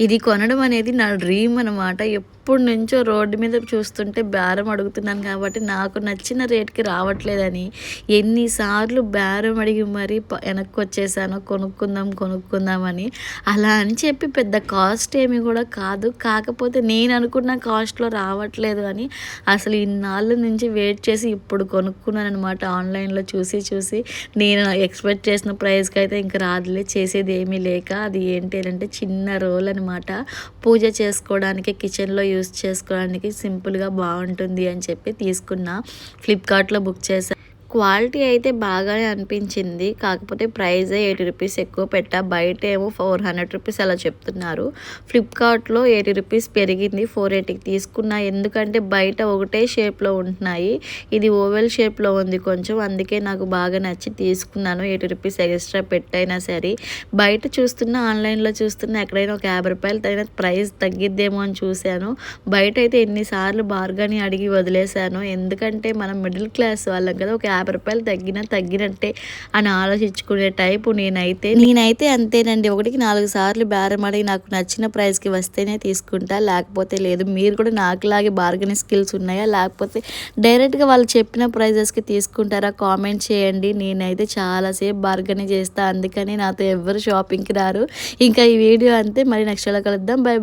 ఇది కొనడం అనేది నా డ్రీమ్ అనమాట ఎప్పటి నుంచో రోడ్డు మీద చూస్తుంటే బేరం అడుగుతున్నాను కాబట్టి నాకు నచ్చిన రేట్కి రావట్లేదని ఎన్నిసార్లు బేరం అడిగి మరీ ప- వెనక్కి వచ్చేసాను కొనుక్కుందాం కొనుక్కుందామని అలా అని చెప్పి పెద్ద కాస్ట్ ఏమి కూడా కాదు. కాకపోతే నేను అనుకున్న కాస్ట్లో రావట్లేదు అని అసలు ఇన్నాళ్ళ నుంచి వెయిట్ చేసి ఇప్పుడు కొనుక్కున్నాను అనమాట ఆన్లైన్లో చూసి చూసి. నేను ఎక్స్పెక్ట్ చేసిన ప్రైస్కి అయితే ఇంకా రాదులే చేసేది ఏమీ లేక అది ఏంటి అంటే చిన్న రోల్ అనమాట పూజ చేసుకోవడానికి కిచెన్లో యూస్ చేసుకోవడానికి సింపుల్గా బాగుంటుంది అని చెప్పి తీసుకున్నా ఫ్లిప్కార్ట్లో బుక్ చేశాను క్వాలిటీ అయితే బాగానే అనిపించింది. కాకపోతే ప్రైస్ ఎయిటీ రూపీస్ ఎక్కువ పెట్టా. బయట ఏమో ఫోర్ హండ్రెడ్ రూపీస్ అలా చెప్తున్నారు. ఫ్లిప్కార్ట్లో ఎయిటీ రూపీస్ పెరిగింది ఫోర్ ఎయిటీకి తీసుకున్నా. ఎందుకంటే బయట ఒకటే షేప్లో ఉంటున్నాయి. ఇది ఓవెల్ షేప్లో ఉంది కొంచెం. అందుకే నాకు బాగా నచ్చి తీసుకున్నాను. ఎయిటీ రూపీస్ ఎక్స్ట్రా పెట్టైనా సరే. బయట చూస్తున్నా ఆన్లైన్లో చూస్తున్నా ఎక్కడైనా ఒక యాభై రూపాయలు తగిన ప్రైస్ తగ్గిద్దేమో అని చూశాను. బయట అయితే ఎన్నిసార్లు బార్గని అడిగి వదిలేశాను. ఎందుకంటే మనం మిడిల్ క్లాస్ వాళ్ళం కదా ఒక యాభై రూపాయలు తగ్గినా తగ్గినట్టే అని ఆలోచించుకునే టైపు నేనైతే. నేనైతే అంతేనండి. ఒకటికి నాలుగు సార్లు బేరం అడిగి నాకు నచ్చిన ప్రైస్కి వస్తేనే తీసుకుంటా. లేకపోతే లేదు మీరు కూడా నాకులాగే బార్గెనింగ్ స్కిల్స్ ఉన్నాయా? లేకపోతే డైరెక్ట్గా వాళ్ళు చెప్పిన ప్రైజెస్కి తీసుకుంటారా? కామెంట్ చేయండి. నేనైతే చాలాసేపు బార్గెనింగ్ చేస్తా. అందుకని నాతో ఎవరు షాపింగ్కి రారు. ఇంకా ఈ వీడియో అంతే. మరి నెక్స్ట్ కలుద్దాం. Bye bye